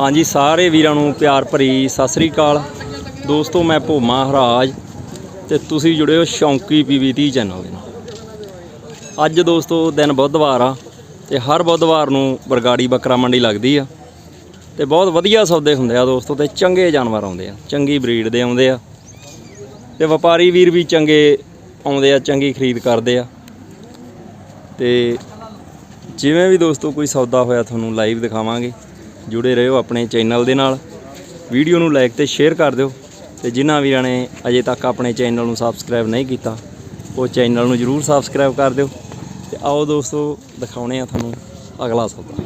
ਹਾਂਜੀ, ਸਾਰੇ ਵੀਰਾਂ ਨੂੰ ਪਿਆਰ ਭਰੀ ਸਤਿ ਸ੍ਰੀ ਅਕਾਲ। ਦੋਸਤੋ, ਮੈਂ ਭੋਮਾ ਹਰਾਜ ਤੇ ਤੁਸੀਂ ਜੁੜੇ ਹੋ ਸ਼ੌਂਕੀ ਪੀਵੀ ਪੀਵੀਟੀ ਚੈਨਲ ਦੇ ਨਾਲ। ਅੱਜ ਦੋਸਤੋ, ਦਿਨ ਬੁੱਧਵਾਰ ਆ ਤੇ ਹਰ ਬੁੱਧਵਾਰ ਨੂੰ ਬਰਗਾੜੀ ਬੱਕਰਾ ਮੰਡੀ ਲੱਗਦੀ ਆ ਤੇ ਬਹੁਤ ਵਧੀਆ ਸੌਦੇ ਹੁੰਦੇ ਆ ਦੋਸਤੋ ਤੇ ਚੰਗੇ ਜਾਨਵਰ ਆਉਂਦੇ ਆ, ਚੰਗੀ ਬਰੀਡ ਦੇ ਆਉਂਦੇ ਆ ਤੇ ਵਪਾਰੀ ਵੀਰ ਵੀ ਚੰਗੇ ਆਉਂਦੇ ਆ, ਚੰਗੀ ਖਰੀਦ ਕਰਦੇ ਆ। ਤੇ ਜਿਵੇਂ ਵੀ ਦੋਸਤੋ ਕੋਈ ਸੌਦਾ ਹੋਇਆ ਤੁਹਾਨੂੰ ਲਾਈਵ ਦਿਖਾਵਾਂਗੇ। ਜੁੜੇ ਰਹੋ ਆਪਣੇ ਚੈਨਲ ਦੇ ਨਾਲ। ਵੀਡੀਓ ਨੂੰ ਲਾਈਕ ਤੇ ਸ਼ੇਅਰ ਕਰ ਦਿਓ ਤੇ ਜਿਨ੍ਹਾਂ ਵੀਰਾਂ ਨੇ ਅਜੇ ਤੱਕ ਆਪਣੇ ਚੈਨਲ ਨੂੰ ਸਬਸਕ੍ਰਾਈਬ ਨਹੀਂ ਕੀਤਾ ਉਹ ਚੈਨਲ ਨੂੰ ਜਰੂਰ ਸਬਸਕ੍ਰਾਈਬ ਕਰ ਦਿਓ ਤੇ ਆਓ ਦੋਸਤੋ ਦਿਖਾਉਣੇ ਆ ਤੁਹਾਨੂੰ ਅਗਲਾ ਸੌਦਾ।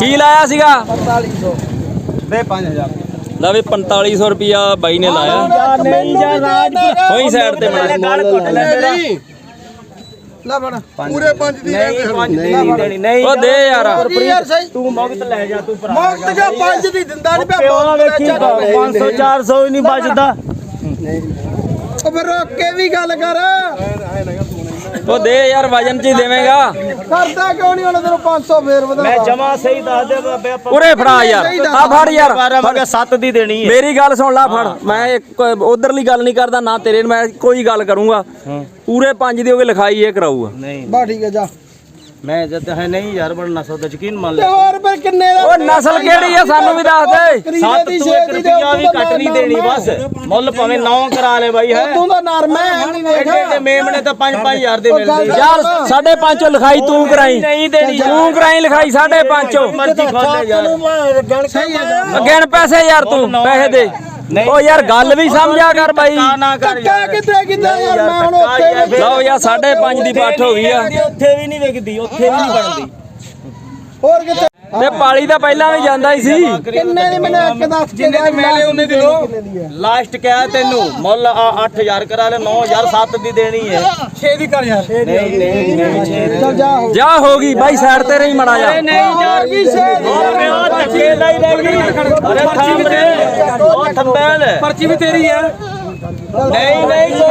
ਕੀ ਲਾਇਆ ਸੀਗਾ? ਦੇ 5000 ਲੈ ਵੀ 4500 ਰੁਪਿਆ ਬਾਈ ਨੇ ਲਾਇਆ। ਨਹੀਂ ਜਾ ਰਾਜ ਹੋਈ ਸਾਈਡ ਤੇ ਬਣਾ। ਗੱਲ ਲੈ ਮੇਰਾ। ਲੈ ਬੜਾ ਪੂਰੇ 5 ਦੀ ਨਹੀਂ 5 ਦੀ ਨਹੀਂ ਦੇਣੀ ਨਹੀਂ ਉਹ ਦੇ ਯਾਰ ਤੂੰ ਮੁਕਤ ਲੈ ਜਾ ਤੂੰ ਭਰਾ। ਮੁਕਤ ਜਾ ਪੰਜ ਦੀ ਦਿੰਦਾ ਨਹੀਂ ਪਿਆ ਪਿਓ ਮੁਕਤ ਵੇਖੀ ਦਾ ਚੱਲ। 500 400 ਹੀ ਨਹੀਂ ਬਚਦਾ। ਉਹ ਫਿਰ ਰੋਕ ਕੇ ਵੀ ਗੱਲ ਕਰ। ਉਹ ਦੇ ਯਾਰ ਵਜਨ ਚ ਹੀ ਦੇਵੇਂਗਾ। ਕਰਦਾ ਕਿਉਂ ਨਹੀਂ ਉਹਨਾਂ ਤੈਨੂੰ 500 ਫੇਰ ਵਧਾ ਮੈਂ ਜਮਾ ਸਹੀ ਦੱਸ ਦੇ ਬਾਬੇ ਆਪਾਂ ਉਰੇ ਫੜਾ ਯਾਰ। ਆ ਫੜ ਯਾਰ। ਬਾਰਾਂ ਮੈਂ 7 ਦੀ ਦੇਣੀ ਹੈ। ਮੇਰੀ ਗੱਲ ਸੁਣ ਲੈ ਫੜ। ਮੈਂ ਇੱਕ ਉਧਰਲੀ ਗੱਲ ਨਹੀਂ ਕਰਦਾ ਨਾ ਤੇਰੇ ਨਾਲ ਮੈਂ ਕੋਈ ਗੱਲ ਕਰੂੰਗਾ। ਪੂਰੇ ਪੰਜ ਦੀ ਹੋ ਕੇ ਲਿਖਾਈ ਇਹ ਕਰਾਊਗਾ। ਨਹੀਂ। ਬਾ ਠੀਕ ਹੈ ਜਾ। ਮੈਂ ਜਦ ਹੈ ਨਹੀਂ ਯਾਰ ਬੜਨਾ ਸੌਦਾ ਯਕੀਨ ਮੰਨ ਤੇ ਲੈ ਹੋਰ ਫਿਰ ਕਿੰਨੇ ਦਾ ਉਹ ਨਸਲ ਕਿਹੜੀ ਆ ਸਾਨੂੰ ਵੀ ਦੱਸ ਦੇ। ਸੱਤ ਦੀ ਤੂੰ ਇੱਕ ਦੀ ਰੁਪਿਆ ਵੀ ਕੱਟ ਨਹੀਂ ਦੇਣੀ ਬਸ। ਮੁੱਲ ਭਾਵੇਂ 9 ਕਰਾ ਲੈ ਬਾਈ ਹੈ। ਤੂੰ ਤਾਂ ਨਰਮ ਹੈ ਐਡੇ ਮੇਮਣੇ ਤਾਂ 5 5000 ਦੇ ਮਿਲਦੇ ਯਾਰ ਸਾਢੇ ਪੰਜੋ ਲਿਖਾਈ ਤੂੰ ਕਰਾਈ। ਨਹੀਂ ਦੇਣੀ ਤੂੰ ਕਰਾਈ ਲਿਖਾਈ ਸਾਢੇ ਪੰਜੋ ਮਰਜ਼ੀ ਖੋਲ ਲੈ ਯਾਰ। ਗਿਣ ਪੈਸੇ ਯਾਰ ਤੂੰ ਪੈਸੇ ਦੇ। ਉਹ ਯਾਰ ਗੱਲ ਵੀ ਸਮਝਿਆ ਕਰ ਬਾਈ। ਨਾ ਕਰ ਧੱਕਾ ਯਾਰ। ਕਿੱਥੇ ਕਿੱਥੇ ਯਾਰ ਮੈਂ ਹੁਣ ਉੱਥੇ ਯਾਰ। ਲਓ ਯਾਰ ਸਾਢੇ ਪੰਜ ਦੀ ਪੱਠ ਹੋ ਗਈ ਆ। ਉੱਥੇ ਵੀ ਨਹੀਂ ਵਿਕਦੀ ਉੱਥੇ ਵੀ ਨਹੀਂ ਬਣਦੀ। ਹੋਰ ਕਿੱਥੇ? ਤੇ ਪਾਲੀ ਤਾਂ ਪਹਿਲਾਂ ਵੀ ਜਾਂਦਾ ਹੀ ਸੀ। ਕਿੰਨੇ ਦੀ ਮੈਨੂੰ ਇੱਕ ਦੱਸ ਕੇ ਜਿੰਨੇ ਦੀ ਮੈਂ ਲਏ ਉਹਨੇ ਦੀ ਲੋ ਕਿੰਨੇ ਦੀ ਹੈ ਲਾਸਟ ਕਿਹਾ ਤੈਨੂੰ ਮੁੱਲ ਆ 8000 ਕਰਾ ਲੈ 9000 7 ਦੀ ਦੇਣੀ ਹੈ। 6 ਦੀ ਕਰ ਯਾਰ। ਨਹੀਂ ਨਹੀਂ ਨਹੀਂ ਚੱਲ ਜਾ ਹੋ ਜਾ ਹੋ ਗਈ ਬਾਈ ਸਾਈਡ ਤੇ ਰਹੀ ਮੜਾ ਜਾ ਹੋਰ ਵੀ 6 ਦੀ ਉਹ ਧੱਕੇ ਲਾਈ ਰਹਿ ਗਈ ਅਰੇ ਥਾਮ ਦੇ ਥੰਬੈਲ। ਪਰਚੀ ਵੀ ਤੇਰੀ ਹੈ ਨਹੀਂ ਨਹੀਂ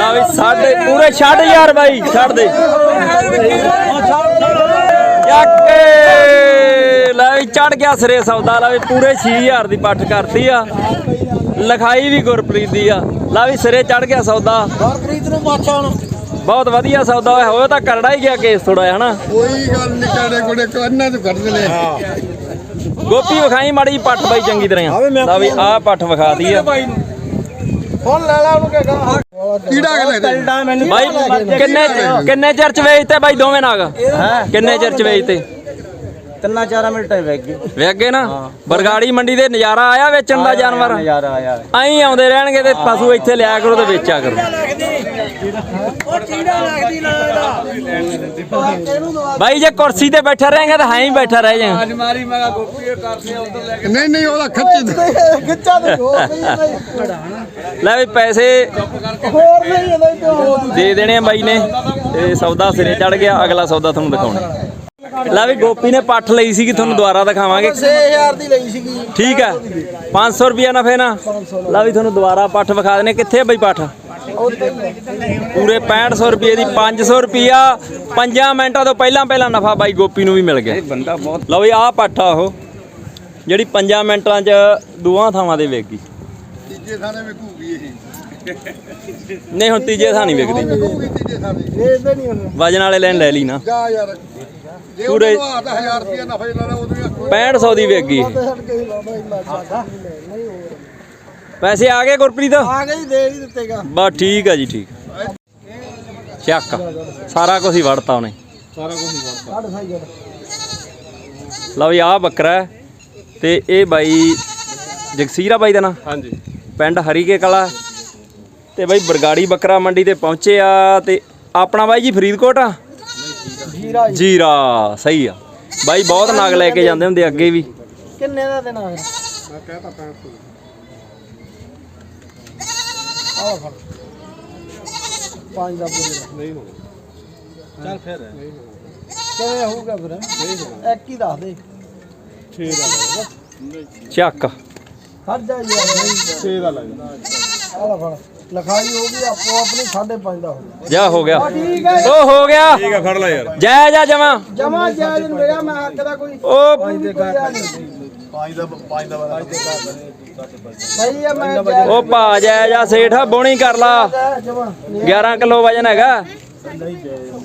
ਆ ਵੀ ਸਾਡੇ ਪੂਰੇ ਛੱਡ ਯਾਰ ਬਾਈ ਛੱਡ ਦੇ। ਚੱਕ ਲੈ ਚੜ ਗਿਆ ਸਿਰੇ ਸੌਦਾ ਲੈ ਵੀ ਪੂਰੇ 6000 ਦੀ ਪੱਠ ਕਰਤੀ ਆ। ਲਿਖਾਈ ਵੀ ਗੁਰਪ੍ਰੀਤ ਦੀ ਆ। ਲੈ ਵੀ ਸਿਰੇ ਚੜ ਗਿਆ ਸੌਦਾ। ਹਰਪ੍ਰੀਤ ਨੂੰ ਪੁੱਛ ਹੁਣ। ਬਹੁਤ ਵਧੀਆ ਸੌਦਾ ਹੋਇਆ ਹੋਇਆ ਤਾਂ ਕਰੜਾ ਹੀ ਗਿਆ ਕੇਸ ਥੋੜਾ ਜਿਹਾ ਹਨਾ? ਕੋਈ ਗੱਲ ਨਹੀਂ ਕਾੜੇ ਕੋੜੇ ਕੰਨਾਂ ਤੋਂ ਕੱਢ ਲੈ ਗੋਪੀ ਵਿਖਾਈ ਮਾੜੀ ਪੱਠ ਬਾਈ ਚੰਗੀ ਤਰ੍ਹਾਂ। ਲੈ ਵੀ ਆਹ ਪੱਠ ਵਿਖਾਤੀ ਆ। ਹੁਣ ਲੈ ਲੈ ਉਹਨੂੰ ਕਹੇਗਾ ਕੀੜਾ ਕੇ ਲੱਗਦਾ ਬਾਈ ਕਿੰਨੇ ਕਿੰਨੇ ਚਿਰ ਚ ਵੇਚਤੇ ਬਾਈ ਦੋਵੇਂ ਨਾਗ? ਕਿੰਨੇ ਚਿਰ ਚ ਵੇਚਤੇ ਤਿੰਨਾਂ ਚਾਰਾਂ ਮਿੰਟਾਂ ਵੇਖ ਗਏ। ਨਾ? ਬਰਗਾੜੀ ਮੰਡੀ ਦੇ ਨਜ਼ਾਰਾ ਆਇਆ ਵੇਚਣ ਦਾ ਜਾਨਵਰ? ਨਜ਼ਾਰਾ ਆਇਆ। ਐਂ ਆਉਂਦੇ ਰਹਿਣਗੇ ਤੇ ਪਸ਼ੂ ਇੱਥੇ ਲਿਆ ਕਰੋ ਤੇ ਵੇਚਿਆ ਕਰੋ। ਬਾਈ ਜੇ ਕੁਰਸੀ ਤੇ ਬੈਠਾ ਰਹੇਗਾ ਤਾਂ ਹਾਂ ਹੀ ਬੈਠਾ ਰਹਿ ਜਾਏਗਾ ਨਹੀਂ ਨਹੀਂ ਉਹਦਾ ਖੱਚੀ ਗਿੱਚਾ ਤੇ ਹੋਰ ਨਹੀਂ ਨਹੀਂ ਲੈ ਵੀ ਪੈਸੇ ਹੋਰ ਨਹੀਂ ਇਹਦਾ ਹੀ ਦੇ ਦੇਣੇ ਆ ਬਾਈ ਨੇ ਤੇ ਸੌਦਾ ਸਿਰੇ ਚੜ ਗਿਆ ਅਗਲਾ ਸੌਦਾ ਤੁਹਾਨੂੰ ਦਿਖਾਉਣਾ। ਲੈ ਵੀ ਗੋਪੀ ਨੇ ਪੱਠ ਲਈ ਸੀਗੀ ਤੁਹਾਨੂੰ ਦੁਬਾਰਾ ਦਿਖਾਵਾਂਗੇ। 6000 ਦੀ ਲਈ ਸੀਗੀ। ਠੀਕ ਹੈ 500 ਰੁਪਿਆ ਨਫੇ ਨਾ ਲੈ ਵੀ ਤੁਹਾਨੂੰ ਦੁਬਾਰਾ ਪੱਠ ਵਿਖਾ ਦਨੇ ਕਿੱਥੇ ਬਈ ਪੱਠ? ਪੂਰੇ 6500 ਰੁਪਏ ਦੀ 500 ਰੁਪਿਆ 5 ਮਿੰਟਾਂ ਤੋਂ ਪਹਿਲਾਂ ਪਹਿਲਾਂ ਨਫਾ ਬਾਈ ਗੋਪੀ ਨੂੰ ਵੀ ਮਿਲ ਗਿਆ। ਬੰਦਾ ਬਹੁਤ ਲਓ ਵੀ ਆਹ ਪੱਠ ਆ ਉਹ। ਜਿਹੜੀ 5 ਮਿੰਟਾਂ 'ਚ ਦੋਹਾਂ ਥਾਵਾਂ ਤੇ ਵਿਕ ਗਈ ਤੀਜੇ ਥਾਣੇ ਵਿੱਚ ਘੂਗੀ ਇਹ। ਨਹੀਂ ਹੁਣ ਤੀਜੇ ਥਾਂ ਨਹੀਂ ਤੀਜੇ ਥਾਣੇ ਹੁਣ ਵਜਨ ਵਾਲੇ ਲੈਣ ਲੈ ਲਈ ਨਾ। ਜਾ ਯਾਰ। ਜੇ ਪੂਰੇ- ਉਹਨੂੰ ਆਦਾ 1000 ਰੁਪਏ ਨਫਾ ਹੀ ਲੈਣਾ ਉਹਨੂੰ 6500 ਦੀ ਵਿਕ ਪੈਸੇ ਆ ਗਏ ਗੁਰਪ੍ਰੀਤ? ਆ ਗਈ ਦੇ ਹੀ ਦਿੱਤੇਗਾ। ਬਸ ਠੀਕ ਆ ਜੀ ਠੀਕ। ਚੱਕ। ਸਾਰਾ ਕੁਝ ਹੀ ਵੜਤਾ ਉਹਨੇ। ਸਾਢੇ ਸਾਈ ਜੜ ਲਓ ਵੀ ਆਹ ਬੱਕਰਾ ਹੈ। ਤੇ ਇਹ ਬਾਈ ਜਗਸੀਰਾ ਬਾਈ ਦਾ ਨਾਂ? ਹਾਂਜੀ। ਪਿੰਡ ਹਰੀਕੇ ਕਲਾ। ਤੇ ਬਾਈ ਬਰਗਾੜੀ ਬੱਕਰਾ ਮੰਡੀ ਤੇ ਪਹੁੰਚੇ ਆ। ਤੇ ਆਪਣਾ ਬਾਈ ਜੀ ਫਰੀਦਕੋਟ ਆ? ਜੀਰਾ ਜੀ। ਜੀਰਾ ਸਹੀ ਆ। ਬਾਈ ਬਹੁਤ ਨਗ ਲੈ ਕੇ ਜਾਂਦੇ ਹੁੰਦੇ ਅੱਗੇ ਵੀ। ਕਿੰਨੇ ਦਾ ਦੇਣਾ ਫਿਰ ਮੈਂ ਕਹਤਾ 500 ਆਹ ਫੜ। ਪੰਜ ਦਾ ਪੂਰੇ ਦਾ ਨਹੀਂ ਹੋਣਾ ਚੱਲ ਫਿਰ। ਕਿਵੇਂ ਹੋਊਗਾ ਫਿਰ? ਇੱਕ ਹੀ ਦੱਸ ਦੇ। 6 ਦਾ ਲੱਗਦਾ। ਚੱਕ। ਖੜ ਜਾ ਯਾਰ 6 ਦਾ ਲੱਗਦਾ। ਆਲਾ ਫੜ। ਲਿਖਾਈ ਹੋ ਗਈ ਆਪੋ ਆਪਣੀ 5.5 ਦਾ ਹੋ ਗਿਆ। ਜਾ ਹੋ ਗਿਆ। ਠੀਕ ਹੈ। ਉਹ ਹੋ ਗਿਆ। ਠੀਕ ਆ ਫੜ ਲੈ ਯਾਰ। ਜੈ ਜਾ ਜਮਾ। ਜਮਾ ਜਾਇਜ਼ ਮੇਰਾ ਮੈਂ ਹੱਕ ਦਾ ਕੋਈ ਉਹ ਪੂਰੀ ਕੋਈ ਆ ਨਹੀਂ ਪੰਜ ਦਾ ਪੰਜ ਦਾ ਵਾਲਾ ਸਹੀ ਹੈ ਮੈਂ ਜਾਇਜ਼ ਉਹ ਭਾ ਜੈ ਜਾ ਸੇਠਾ ਬੋਣੀ ਕਰ ਲਾ। ਜਮਾ 11 ਕਿਲੋ ਵਜਨ ਹੈਗਾ।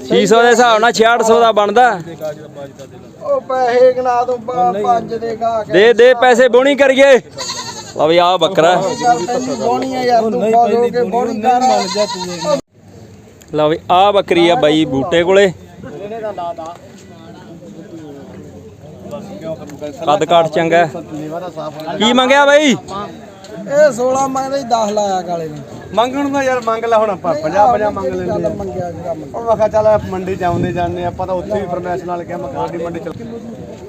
600 ਦੇ ਹਿਸਾਬ ਨਾਲ 6600 ਦਾ ਬਣਦਾ। ਉਹ ਪੈਸੇ ਗਨਾ ਦੂੰ ਦੇ ਗਾ ਕੇ। ਦੇ ਦੇ ਪੈਸੇ ਬੋਣੀ ਕਰੀਏ। ਲਓ ਵੀ ਆ ਬੱਕਰਾ। ਬੋਣੀ ਆ ਯਾਰ ਤੂੰ ਪਾ ਦੋ ਕੇ ਬੋਣੀ ਕਰ। ਲਓ ਵੀ ਆ ਬੱਕਰੀ ਆ ਬਾਈ ਬੂਟੇ ਕੋਲੇ। ਕੱਦ ਕਾਠ ਚੰਗਾ ਹੈ। ਕੀ ਮੰਗਿਆ ਬਾਈ? ਇਹ 16 ਮੰਗਦੇ 10 ਲਾਇਆ ਕਾਲੇ ਨੇ। ਮੰਗਣ ਦਾ ਯਾਰ ਮੰਗ ਲੈ ਹੁਣ ਆਪਾਂ 50 50 ਮੰਗ ਲੈਂਦੇ ਚੱਲ ਆ। ਮੰਗਿਆ ਜੀ ਕੰਮ। ਹੁਣ ਮੈਂ ਕਿਹਾ ਚੱਲ ਮੰਡੀ ਚ ਆਉਂਦੇ ਜਾਂਦੇ ਆ, ਆਪਾਂ ਤਾਂ ਉੱਥੇ ਵੀ ਫਰਮੈਸ਼ ਨਾਲ ਕਿਹਾ ਮੈਂ ਖਾਦੀ ਮੰਡੀ ਚ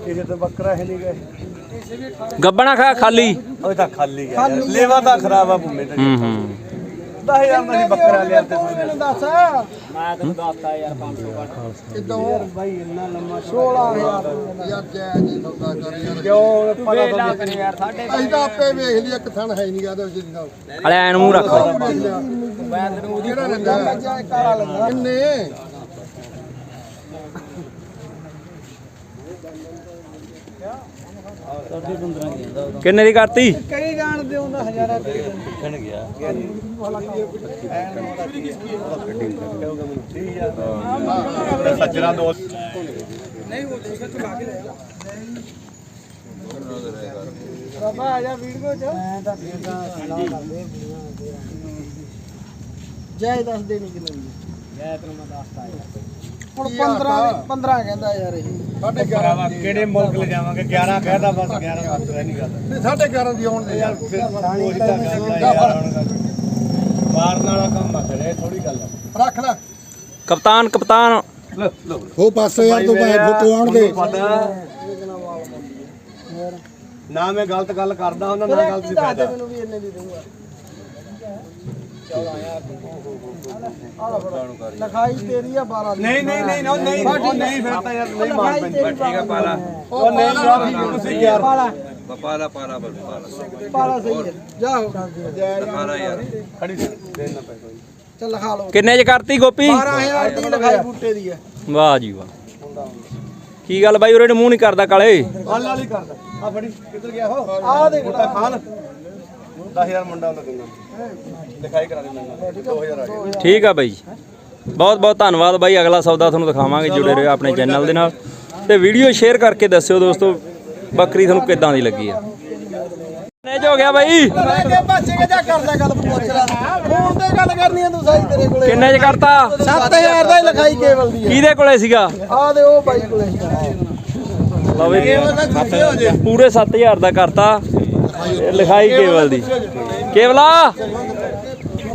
ਕਿਸੇ ਤੇ ਬੱਕਰਾ ਹੈ ਨਹੀਂ ਗਏ। ਗੱਬਣਾ ਖਾ ਖਾਲੀ। ਉਹ ਤਾਂ ਖਾਲੀ ਗਿਆ ਯਾਰ ਲੇਵਾ ਤਾਂ ਖਰਾਬ ਆ ਭੂਮੇ ਤੇ। ਹੂੰ ਹੂੰ। 10000 ਦਾ ਨਹੀਂ ਬੱਕਰਾ ਲਿਆ ਤੇ ਮੈਨੂੰ ਦੱਸ? ਮੈਂ ਤੈਨੂੰ ਦੱਸਤਾ ਯਾਰ 500 ਘੱਟ ਕਿਦੋਂ? ਬਾਈ ਇੰਨਾ ਲੰਮਾ 16000 ਯਾਰ ਜੈ ਜੀ ਸੌਦਾ ਕਰ ਯਾਰ ਕਿਉਂ ਪਤਾ ਤਾਂ ਯਾਰ ਸਾਡੇ ਅਸੀਂ ਤਾਂ ਆਪੇ ਵੇਖ ਲਈ ਇੱਕ ਥਣ ਹੈ ਨਹੀਂ ਗਾ ਨਾਲ ਅਲੇ ਐਨ ਮੂੰਹ ਰੱਖ। ਮੈਂ ਤੈਨੂੰ ਉਹਦੀ ਕਿਹੜਾ ਲੈਂਦਾ ਜਾ ਕਾਲਾ ਲੰਗਾ ਕਿੰਨੇ? ਕਿੰਨੇ ਦੀ ਕਰਤੀ? ਕਈ ਜਾਣ ਦੇ ਹਜ਼ਾਰਾਂ ਰੁਪਏ ਸੱਜਣਾ ਦੋਸਤ। ਬਾਬਾ ਆ ਜਾ ਵੀਡੀਓ ਚ ਮੈਂ ਤਾਂ ਫੇਰ ਦਾ ਸਲਾਹ ਕਰਦੇ ਜੈ ਦੱਸ ਦੇਣੀ ਕਿੰਨੇ ਦੀ। ਜੈ ਤੈਨੂੰ ਮੈਂ ਯਾਰ। ਹੁਣ 15 ਦੀ 15 ਕਹਿੰਦਾ ਯਾਰ ਇਹ। ਸਾਢੇ 11 ਕਿਹੜੇ ਮੁਲਕ ਲੈ ਜਾਵਾਂਗੇ? 11 ਕਹਿਦਾ ਬਸ 11 ਬਸ ਰਹਿ ਨਹੀਂ ਗੱਲ। ਨਹੀਂ ਸਾਢੇ 11 ਦੀ ਆਉਣ ਦੇ ਯਾਰ ਫਿਰ ਉਹੀ ਤਾਂ ਗੱਲ ਆ ਯਾਰ। ਹੁਣ ਮਾਰਨ ਵਾਲਾ ਕੰਮ ਆ ਫਿਰ ਇਹ ਥੋੜੀ ਗੱਲ ਆ। ਰੱਖ ਲੈ। ਕਪਤਾਨ ਕਪਤਾਨ। ਉਹ ਪਾਸੇ ਯਾਰ ਤੂੰ ਭਾਵੇਂ ਫੋਟੋ ਆਉਣ ਦੇ ਨਾ ਮੈਂ ਗਲਤ ਗੱਲ ਕਰਦਾ ਉਹਨਾਂ ਫਿਰ ਨਾ ਗਲਤ ਫਾਇਦਾ। ਮੈਨੂੰ ਵੀ ਇੰਨੇ ਦੀ ਦਊਗਾ। ਲਿਖਾਈ ਤੇਰੀ ਆ 12 ਦੀ। ਨਹੀਂ ਨਹੀਂ ਨਹੀਂ ਉਹ ਨਹੀਂ ਉਹ ਨਹੀਂ ਫਿਰ ਤਾਂ ਯਾਰ ਨਹੀਂ ਮਾਰ ਪੈਂਦੀ। ਠੀਕ ਹੈ ਪਾਲਾ। ਉਹ ਨਹੀਂ ਯਾਰ ਠੀਕ ਤੁਸੀਂ ਯਾਰ। ਪਾਲਾ। ਪਾਲਾ ਪਾਲਾ ਬਸ ਪਾਲਾ। ਪਾਲਾ ਸਹੀ ਹੈ। ਜਾਓ ਪਾਲਾ ਯਾਰ। ਖੜੀ ਸੀ ਦੇਣਾ ਪੈਸਾ ਚੱਲ ਲਿਖਾ ਲਓ। ਕਿੰਨੇ ਚ ਕਰਤੀ ਗੋਪੀ? 12000 ਦੀ ਲਿਖਾਈ ਬੂਟੇ ਦੀ ਹੈ। ਵਾਹ ਜੀ ਵਾਹ। ਕੀ ਗੱਲ ਬਾਈ ਉਰੇ ਨੂੰ ਮੂੰਹ ਨਹੀਂ ਕਰਦਾ ਕਾਲੇ? ਹਾਲ ਨਾਲ ਹੀ ਕਰਦਾ। ਆ ਫੜੀ ਕਿੱਧਰ ਗਿਆ ਹੋ ਆਹ ਦੇਖ ਮੁੰਡਾ ਖਾਨ 10000 ਮੁੰਡਾ ਉਹਨਾਂ ਦਿੰਦਾ ਲਿਖਾਈ ਕਰਾ ਦੇ ਮੈਨੂੰ 2000 ਆ ਗਿਆ ਠੀਕ ਆ ਬਾਈ। ਬਹੁਤ ਬਹੁਤ ਧੰਨਵਾਦ ਬਾਈ। ਅਗਲਾ ਸੌਦਾ ਤੁਹਾਨੂੰ ਦਿਖਾਵਾਂਗੇ ਜੁੜੇ ਰਹੋ ਆਪਣੇ ਚੈਨਲ ਦੇ ਨਾਲ। ਤੇ ਵੀਡੀਓ ਸ਼ੇਅਰ ਕਰਕੇ ਦੱਸਿਓ ਦੋਸਤੋ ਬੱਕਰੀ ਤੁਹਾਨੂੰ ਕਿੱਦਾਂ ਦੀ ਲੱਗੀ ਆ। ਚ ਹੋ ਗਿਆ ਬਾਈ। ਕਿੰਨੇ ਚ ਕਰਤਾ? 7000 ਦਾ ਹੀ ਲਿਖਾਈ ਕੇਵਲ ਦੀ ਕਿਹਦੇ ਕੋਲੇ ਸੀਗਾ? ਆ ਦੇ ਉਹ ਬਾਈ ਕੋਲੇ। ਲਓ ਵੀ। ਪੂਰੇ 7000 ਦਾ ਕਰਤਾ। ਲਿਖਾਈ ਕੇਵਲ ਦੀ। ਕੇਵਲਾ?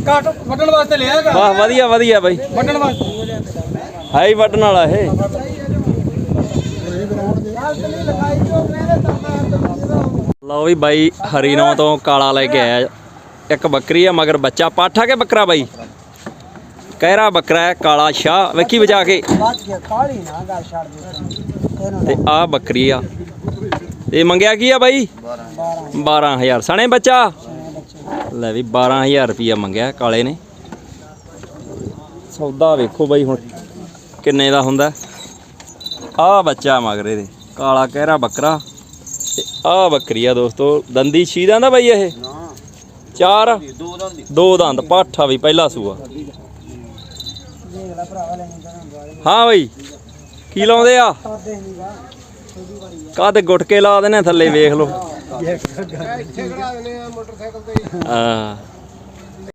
ਕਾਟ ਵੱਢਣ ਵਾਸਤੇ ਲਿਆ ਵਾਹ ਵਧੀਆ ਵਧੀਆ ਬਾਈ। ਵੱਢਣ ਵਾਸਤੇ। ਹੈ ਹੀ ਵੱਢਣ ਵਾਲਾ ਇਹ। ਲਓ ਵੀ ਬਾਈ ਹਰੀਨੋਂ ਤੋਂ ਕਾਲਾ ਲੈ ਕੇ ਆਇਆ। ਇੱਕ ਬੱਕਰੀ ਆ ਮਗਰ ਬੱਚਾ ਪਾਠਾ ਕੇ ਬੱਕਰਾ ਬਾਈ? ਕਹਿਰਾ ਬੱਕਰਾ ਹੈ ਕਾਲਾ ਸ਼ਾਹ। ਵੇਖੀ ਵਜਾ ਕੇ। ਤੇ ਆ ਬੱਕਰੀ ਆ। ਇਹ ਮੰਗਿਆ ਕੀ ਆ ਬਾਈ? 12000 ਸਣੇ ਬੱਚਾ? ਲੈ ਵੀ 12000 ਰੁਪਿਆ ਮੰਗਿਆ ਕਾਲੇ ਨੇ। ਸੌਦਾ ਵੇਖੋ ਬਾਈ ਹੁਣ ਕਿੰਨੇ ਦਾ ਹੁੰਦਾ। ਆ ਬੱਚਾ ਮਗਰੇ ਦੇ ਕਾਲਾ ਕਹਿਰਾ ਬੱਕਰਾ। ਤੇ ਆ ਬੱਕਰੀ ਆ ਦੋਸਤੋ ਦੰਦੀ ਸ਼ੀਦਾਂ ਦਾ ਬਾਈ ਇਹ? ਚਾਰ? ਦੋ ਦੰਦ ਪਾਠਾ ਵੀ ਪਹਿਲਾ ਸੂਆ। ਹਾਂ। ਬਾਈ ਕੀ ਲਾਉਂਦੇ ਆ? ਕਾਦੇ ਗੁਟਕੇ ਲਾ ਦੇਣੇ ਥੱਲੇ ਵੇਖ ਲਓ। ਇੱਥੇ ਖੜਾ ਦਿੰਦੇ ਆ ਮੋਟਰਸਾਈਕਲ ਤੇ ਆ